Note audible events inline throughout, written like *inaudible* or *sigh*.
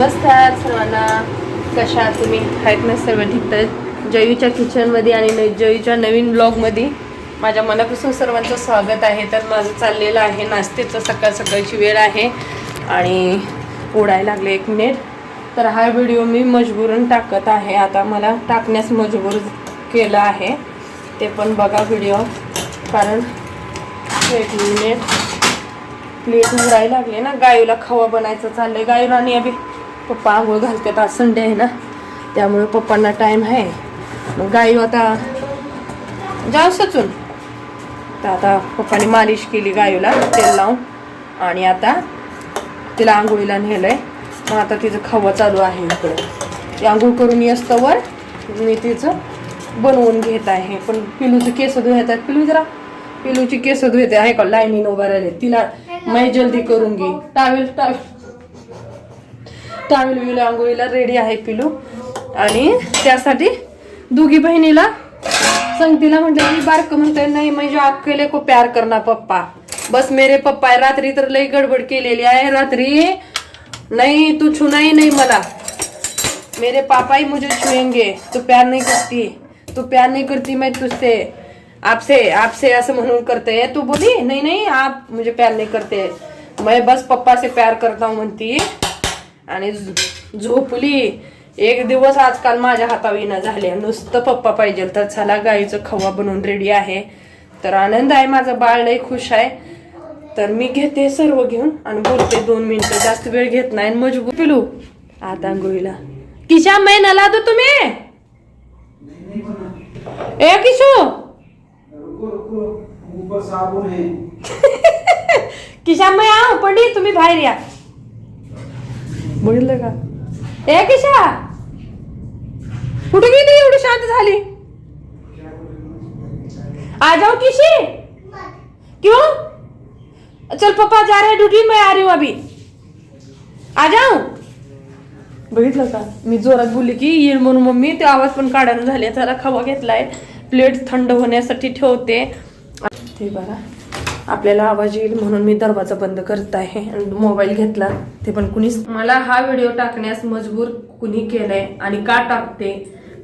नमस्कार सर्वांना. कशा तुम्ही? आहेत ना सर्व ठीक तर जयूच्या किचनमध्ये आणि जयूच्या नवीन ब्लॉगमध्ये माझ्या मनापासून सर्वांचं स्वागत आहे. तर माझं चाललेलं आहे नाश्त्याचं. सकाळ सकाळची वेळ आहे आणि उडायला लागले एक मिनिट. तर हा व्हिडिओ मी मजबूरन टाकत आहे. आता मला टाकण्यास मजबूर केलं आहे. ते पण बघा व्हिडिओ. कारण एक मिनिट. प्लेट उडायला लागले ना. गायूला खवा बनायचं चाललं आहे गायूला आणि अभि पप्पा आंघोळ घालतात. आज संडे आहे ना. त्यामुळे पप्पांना टाइम आहे. मग गायू आता जाऊ सचून. तर आता पप्पाने मालिश केली गायूला तेल लावून. आणि आता तिला आंघोळीला नेलंय. मग आता तिचं खवा चालू आहे इकडं. ती आंघोळ करून येस्तवर मी तिचं बनवून घेत आहे. पण पिलूचे केस धुतात पिलू जरा. पिलूची केस धुते आहे का लाईनीन उभा राहिले. तिला मै जल्दी करून घे. टावेल टावेल टावेल विला आंघोळीला रेडी आहे पिलू. आणि त्यासाठी दोघी बहिणीला संगतीला म्हटलं मी बारक म्हणतोय नाही म्हणजे अक्केले को प्यार करना पप्पा. बस मेरे पप्पा आहे रात्री तर लई गडबड केलेली आहे रात्री. नाही तू छुना ही मला. मेरे पापा ही मुझे छुएंगे तू प्यार नहीं करती तू प्यार नहीं करती मैं तुझसे आपसे आपसे असं म्हणून करते तू बोली नाही नाही आप मुझे प्यार नहीं करते मैं बस पप्पा से प्यार करता हूँ म्हणती. आणि झोपली. एक दिवस आजकाल माझ्या हाताविना झाले. नुसतं पप्पा पाहिजे तर चला गाईचं खवा बनवून रेडी आहे. तर आनंद आहे. माझं बाळ लय खुश आहे. तर मी घेते सर्व घेऊन आणि बोलते दोन मिनिटं. जास्त वेळ घेत नाही आणि मजबूर पिलू. आता आंघोळीला. किशा मै नला दो तुम्ही? ए किशू! *laughs* किशा मै आहो. पडी तुम्ही बाहेर या. बघितलं का? ए किशा! कुठे गेली एवढी शांत झाली? आ जाओ किशी? क्यों? चल पप्पा जा रहे ड्यूटी मैं आ रही हूँ अभी। आ जाऊ बघितलं का? मी जोरात बोलली की येईल म्हणून मम्मी ते आवाज पण काढायला झाले त्याला खवा घेतलाय. प्लेट थंड होण्यासाठी ठेवते. ते बघा. आपल्याला आवाज येईल म्हणून मी दरवाजा बंद करत आहे. मोबाईल घेतला ते पण कुणीच मला हा व्हिडिओ टाकण्यास मजबूर कुणी केलाय आणि का टाकते?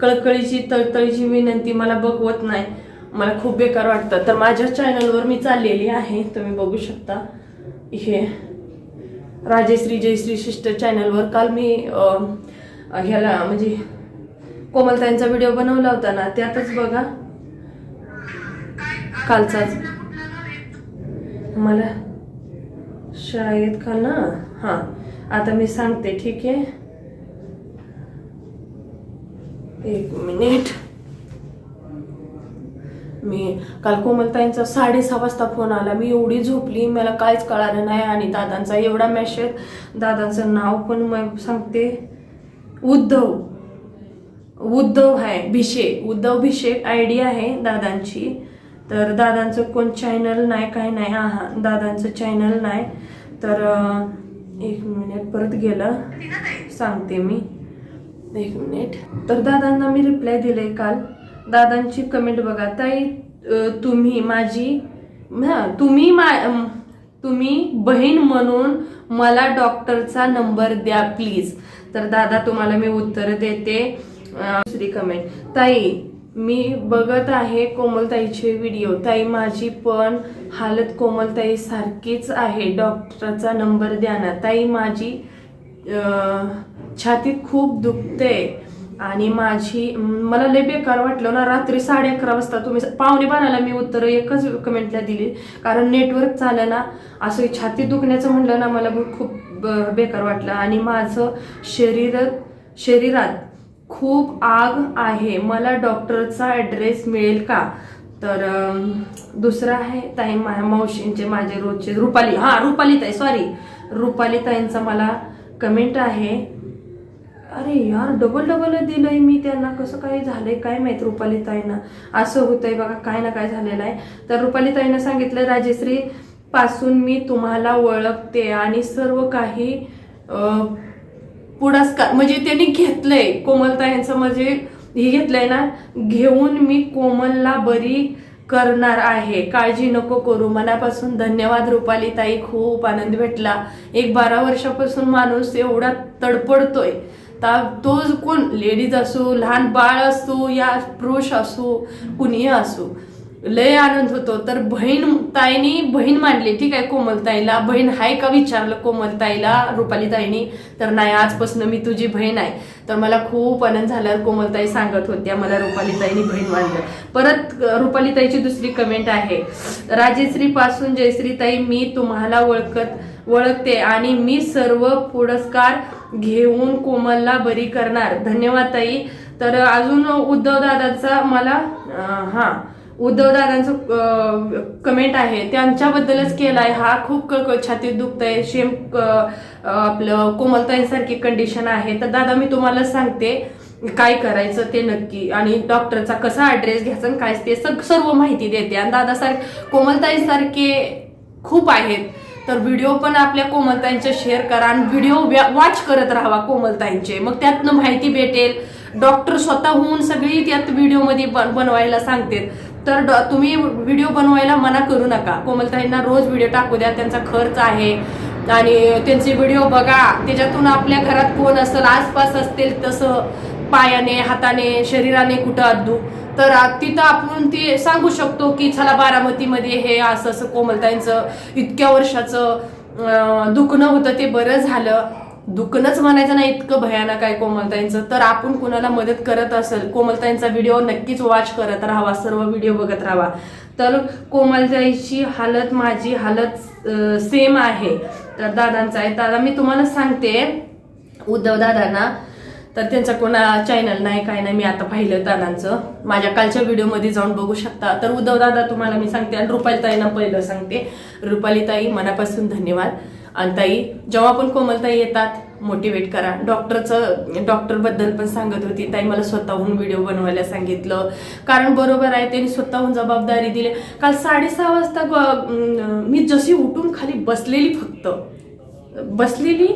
कळकळीची तळतळीची विनंती मला बघवत नाही. मला खूप बेकार वाटतं. तर माझ्या चॅनलवर मी चाललेली आहे. तुम्ही बघू शकता. हे राजेश्री जयश्री शिष्ट चॅनलवर काल मी ह्याला म्हणजे कोमलताईंचा व्हिडिओ बनवला होता ना त्यातच बघा. कालचाच. मला शाळेत का ना? हां. आता मी सांगते ठीक आहे? एक मिनिट. मी काल कोमलताईंचा साडेसहा वाजता फोन आला. मी एवढी झोपली मला काहीच कळालं नाही आणि दादांचा एवढा मेसेज दादांचं नाव पण मग सांगते. उद्धव. उद्धव आहे भिषेक उद्धव भिषेक आय आहे दादांची. तर दादांचं कोण चॅनल नाही काय नाही. हा हा दादांचं चॅनल नाही. तर एक मिनिट परत गेलं. सांगते मी. एक मिनिट तर दादांना मी रिप्लाय दिले काल. दादांची कमेंट बघा. ताई तुम्ही माझी हा तुम्ही मा तुम्ही बहीण म्हणून मला डॉक्टरचा नंबर द्या प्लीज तर दादा तुम्हाला मी उत्तर देते. दुसरी कमेंट ताई मी बघत आहे कोमलताईचे व्हिडिओ ताई माझी पण हालत कोमलताई सारखीच आहे. डॉक्टरचा नंबर द्या ना. ताई माझी छातीत खूप दुखते आणि माझी मला लय बेकार वाटलं ना. रात्री साडे अकरा वाजता तुम्ही पावणे बाराला मी उत्तर एकच कमेंटला दिली. कारण नेटवर्क चालं ना. असं छाती दुखण्याचं म्हणलं ना मला खूप ब- बेकार वाटलं. आणि माझं शरीर शरीरात खूप आग आहे. मला डॉक्टरचा ॲड्रेस मिळेल का? तर दुसरं आहे ताई मा मावशींचे माझे रोजचे. रुपाली हां रुपाली ताई सॉरी रुपाली ताईंचा मला कमेंट आहे. अरे यार डबल डबल दिलंय मी त्यांना. कसं काय झालंय काय माहीत रुपाली ताईंना असं होतंय बघा काय ना काय झालेलं आहे. तर रुपाली ताईनं सांगितलं राजेश्री पासून मी तुम्हाला ओळखते आणि सर्व काही अं, पुरस्कार म्हणजे त्यांनी घेतलंय. कोमलताईंचं म्हणजे हे घेतलंय ना घेऊन मी कोमलला बरी करणार आहे. काळजी नको करू. मनापासून धन्यवाद रुपाली ताई खूप आनंद भेटला. एक बारा वर्षापासून माणूस एवढा तडपडतोय. ता तो कोण? लेडीज असो लहान बाळ असो या पुरुष असो कुणीही असो. लय आनंद होतो. तर बहीण ताईनी बहीण मांडली. ठीक आहे कोमलताईला बहीण आहे का विचारलं कोमलताईला रुपाली ताईनी? तर नाही आजपासून मी तुझी बहीण आहे. तर मला खूप आनंद झाला कोमलताई सांगत होत्या. मला रुपाली ताईनी बहीण मांडलं परत रुपालीताईची रुपाली ताईची दुसरी कमेंट आहे. राजेश्री पासून जयश्री ताई मी तुम्हाला ओळखत ओळखते आणि मी सर्व पुरस्कार घेऊन कोमलला बरी करणार. धन्यवाद ताई. तर अजून उद्धव दादाचा मला हां उद्धव दादांचं कमेंट आहे त्यांच्याबद्दलच केलाय. हा खूप कळकळ छातीत दुखतंय. सेम आपलं कोमलताईसारखी कंडिशन आहे. तर दादा मी तुम्हाला सांगते काय करायचं ते नक्की. आणि डॉक्टरचा कसा ऍड्रेस घ्यायचा आणि काय ते सग- सर्व माहिती देते. आणि दादासारखे कोमलताईसारखे खूप आहेत. तर व्हिडिओ पण आपल्या कोमलताईंचे शेअर करा आणि व्हिडिओ वॉच करत राहावा कोमलताईंचे. मग त्यातनं माहिती भेटेल. डॉक्टर स्वतःहून सगळी त्यात व्हिडिओमध्ये बन बनवायला सांगते. तर तुम्ही व्हिडिओ बनवायला मना करू नका. कोमलताईंना रोज व्हिडिओ टाकू द्या. त्यांचा खर्च आहे. आणि त्यांचे व्हिडिओ बघा. त्याच्यातून आपल्या घरात कोण असेल आसपास असतील तसं पायाने हाताने शरीराने कुठं अद्दू. तर तिथं आपण ते सांगू शकतो की चला बारामतीमध्ये हे असं असं कोमलताईंचं इतक्या वर्षाचं दुखणं होतं ते बरं झालं. दुखणंच म्हणायचं नाही इतकं भयानक आहे कोमलताईंचं. तर आपण कुणाला मदत करत असेल कोमलताईंचा व्हिडिओ नक्कीच वॉच करत राहावा सर्व व्हिडिओ बघत राहावा तर कोमलताईची हालत माझी हालत सेम आहे. तर दादांचा आहे. दादा मी तुम्हाला सांगते उद्धव दादांना तर त्यांचा कोणा चॅनल नाही काय नाही मी आता पाहिलं दादांचं. माझ्या कालच्या व्हिडिओमध्ये जाऊन बघू शकता. तर उद्धव दादा तुम्हाला मी सांगते आणि रुपालीताईना पहिलं सांगते. रुपालीताई मनापासून धन्यवाद. आणि ताई जेव्हा पण कोमलताई येतात मोटिवेट करा. डॉक्टरचं डॉक्टरबद्दल पण सांगत होती. ताई मला स्वतःहून व्हिडिओ बनवायला सांगितलं. कारण बरोबर आहे त्यांनी स्वतःहून जबाबदारी दिली. काल साडेसहा वाजता मी जशी उठून खाली बसलेली फक्त. बसलेली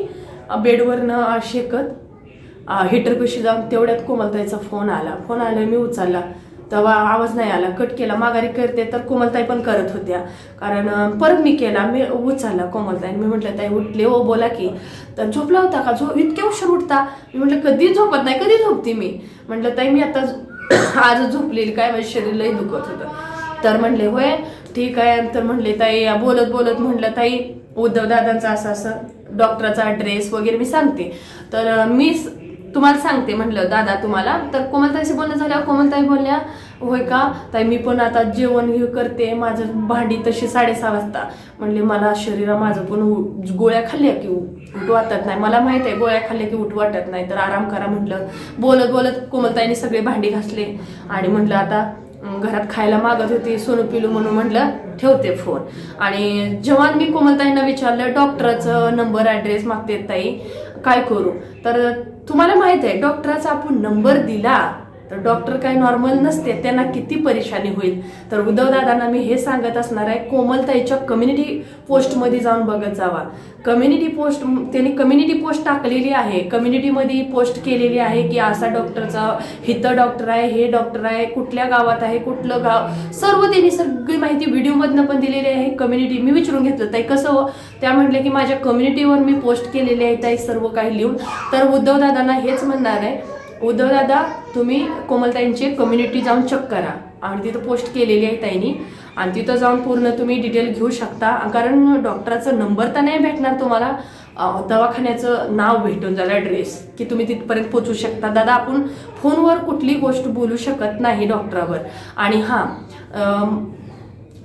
बेडवरनं शेकत हिटरपाशी जाऊन तेवढ्यात कोमलताईचा फोन आला. फोन आला मी उचलला. तेव्हा आवाज नाही आला. कट केला. माघारी करते तर कोमलताई पण करत होत्या. कारण परत मी केला. मी उचाला कोमलताई मी म्हटलं ताई उठले ओ बोला की. तर झोपला होता का? झो इतक्या उशीर उठता. मी म्हटलं कधी झोपत नाही? कधी झोपते मी? म्हटलं ताई मी आता *coughs* आज झोपलेली काय? माझं शरीर लई दुखत होतं. तर म्हणले होय ठीक आहे. तर म्हणले ताई बोलत बोलत म्हटलं ताई उद्धव दादांचा असं असं डॉक्टरचा ड्रेस वगैरे मी सांगते. तर मी तुम्हाला सांगते म्हटलं दादा तुम्हाला. तर कोमलताईशी बोलणं झाल्यावर कोमलताई बोलल्या होय का? ताई मी पण आता जेवण हे करते माझं भांडी तशी साडेसहा वाजता. म्हणले मला शरीरा माझं पण गोळ्या खाल्ल्या की उठ वाटत नाही. मला माहीत आहे गोळ्या खाल्ल्या की उठ वाटत नाही तर आराम करा म्हटलं. बोलत बोलत कोमलताईने सगळे भांडी घासले आणि म्हटलं आता घरात खायला मागत होती सोनू पिलू म्हणून म्हटलं ठेवते फोन आणि जेव्हा मी कोमलताईंना विचारलं डॉक्टरचं नंबर ॲड्रेस मागते ताई? काय करू? तर तुम्हाला माहीत आहे डॉक्टरचा आपण नंबर दिला. तर डॉक्टर काय नॉर्मल नसते त्यांना किती परेशानी होईल? तर उद्धव दादांना मी हे सांगत असणार आहे कोमलताईच्या कम्युनिटी पोस्टमध्ये जाऊन बघत जावा. कम्युनिटी पोस्ट त्यांनी कम्युनिटी पोस्ट टाकलेली आहे. कम्युनिटीमध्ये पोस्ट केलेली आहे की असा डॉक्टरचा हिथं डॉक्टर आहे हे डॉक्टर आहे कुठल्या गावात आहे कुठलं गाव. सर्व त्यांनी सगळी माहिती व्हिडिओमधनं पण दिलेली आहे. कम्युनिटी मी विचारून घेतलं ताई कसं हो? त्या म्हटलं की माझ्या कम्युनिटीवर मी पोस्ट केलेली आहे ताई सर्व काही लिहून. तर उद्धव दादांना हेच म्हणणार आहे उद्धव दादा तुम्ही कोमलताईंची कम्युनिटी जाऊन चेक करा. आणि तिथं पोस्ट केलेली आहे ताईनी. आणि तिथं जाऊन पूर्ण तुम्ही डिटेल घेऊ शकता. कारण डॉक्टराचा नंबर तर नाही भेटणार तुम्हाला. दवाखान्याचं नाव भेटून जाईल ॲड्रेस की तुम्ही तिथपर्यंत पोचू शकता. दादा आपण फोनवर कुठली गोष्ट बोलू शकत नाही डॉक्टरावर आणि हां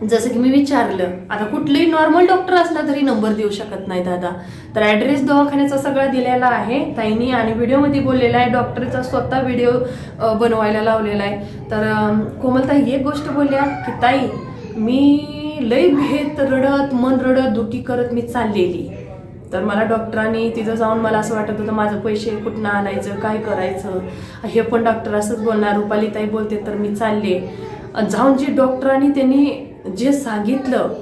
जसं की मी विचारलं आता कुठलेही नॉर्मल डॉक्टर असला तरी नंबर देऊ शकत नाही दादा. तर ॲड्रेस दवाखान्याचा सगळा दिलेला आहे ताईनी आणि व्हिडिओमध्ये बोललेला आहे डॉक्टरचा स्वतः व्हिडिओ बनवायला लावलेला आहे. तर कोमलताई एक गोष्ट बोलल्या की ताई मी लई भेत रडत मन रडत दुखी करत मी चाललेली. तर मला डॉक्टरांनी तिथं जाऊन मला असं वाटत होतं माझं पैसे कुठनं आणायचं काय करायचं? हे पण डॉक्टर असंच बोलणार रुपाली ताई बोलते तर मी चालले. जाऊन जे डॉक्टरांनी त्यांनी जे सांगितलं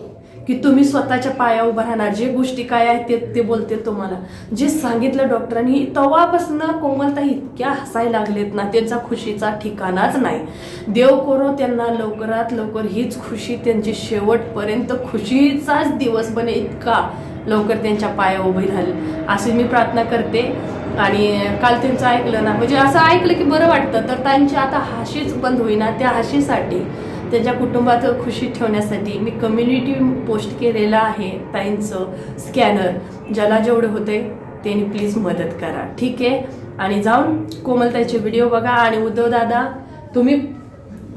की तुम्ही स्वतःच्या पाया उभं राहणार जे गोष्टी काय आहेत ते ते बोलते तुम्हाला. जे सांगितलं डॉक्टरांनी तवापासनं कोमलताई इतक्या हसायला लागलेत ना त्यांचा खुशीचा ठिकाणाच नाही. देव करो त्यांना लवकरात लवकर हीच खुशी त्यांची शेवटपर्यंत खुशीचाच दिवस बने इतका लवकर त्यांच्या पाया उभी राहील. अशी मी प्रार्थना करते. आणि काल त्यांचं ऐकलं ना म्हणजे असं ऐकलं की बरं वाटतं तर त्यांची आता हाशीच बंद होईना त्या हाशीसाठी त्यांच्या कुटुंबात खुशी ठेवण्यासाठी मी कम्युनिटी पोस्ट केलेलं आहे ताईंचं स्कॅनर ज्याला जेवढं होते त्यांनी प्लीज मदत करा. ठीक आहे? आणि जाऊन कोमलताईचे व्हिडिओ बघा. आणि उद्धवदादा तुम्ही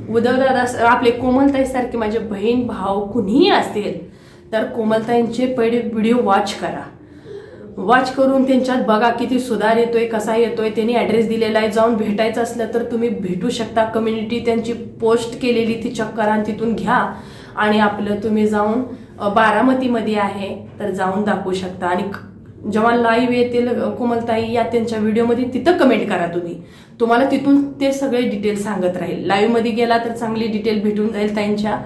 उद्धवदादा आपले कोमलताईसारखे माझे बहीण भाऊ कुणीही असतील तर कोमलताईंचे पहिले व्हिडिओ वॉच करा. वॉच करून त्यांच्यात बघा किती सुधार येतोय कसा येतोय. त्यांनी ॲड्रेस दिलेला आहे. जाऊन भेटायचं असलं तर तुम्ही भेटू शकता. कम्युनिटी त्यांची पोस्ट केलेली ती चक्कर आणि तिथून घ्या. आणि आपलं तुम्ही जाऊन बारामतीमध्ये आहे तर जाऊन दाखवू शकता. आणि जेव्हा लाईव्ह येतील कोमलताई या त्यांच्या व्हिडिओमध्ये तिथं कमेंट करा तुम्ही. तुम्हाला तिथून ते सगळे डिटेल सांगत राहील. लाईव्हमध्ये गेला तर चांगली डिटेल भेटून जाईल त्यांच्या.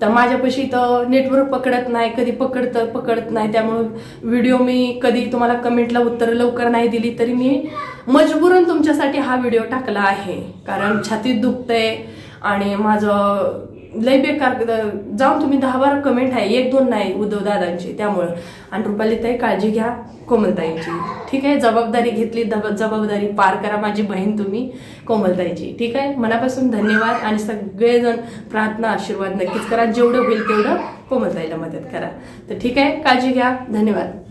तर माझ्यापाशी तर नेटवर्क पकडत नाही कधी पकडतं पकडत नाही. त्यामुळं व्हिडिओ मी कधी तुम्हाला कमेंटला उत्तर लवकर नाही दिली तरी मी मजबूरून तुमच्यासाठी हा व्हिडिओ टाकला आहे. कारण छातीत दुखतंय आणि माझं लय बेकार जाऊन तुम्ही दहा बारा कमेंट आहे. एक दोन नाही उद्धव दादांची त्यामुळं. आणि रुपाली ताई काळजी घ्या कोमलताईंची. ठीक आहे? जबाबदारी घेतली दब जबाबदारी पार करा माझी बहीण तुम्ही कोमलताईची. ठीक आहे? मनापासून धन्यवाद आणि सगळेजण प्रार्थना आशीर्वाद नक्कीच करा. जेवढं होईल तेवढं कोमलताईला मदत करा. तर ठीक आहे? काळजी घ्या. धन्यवाद.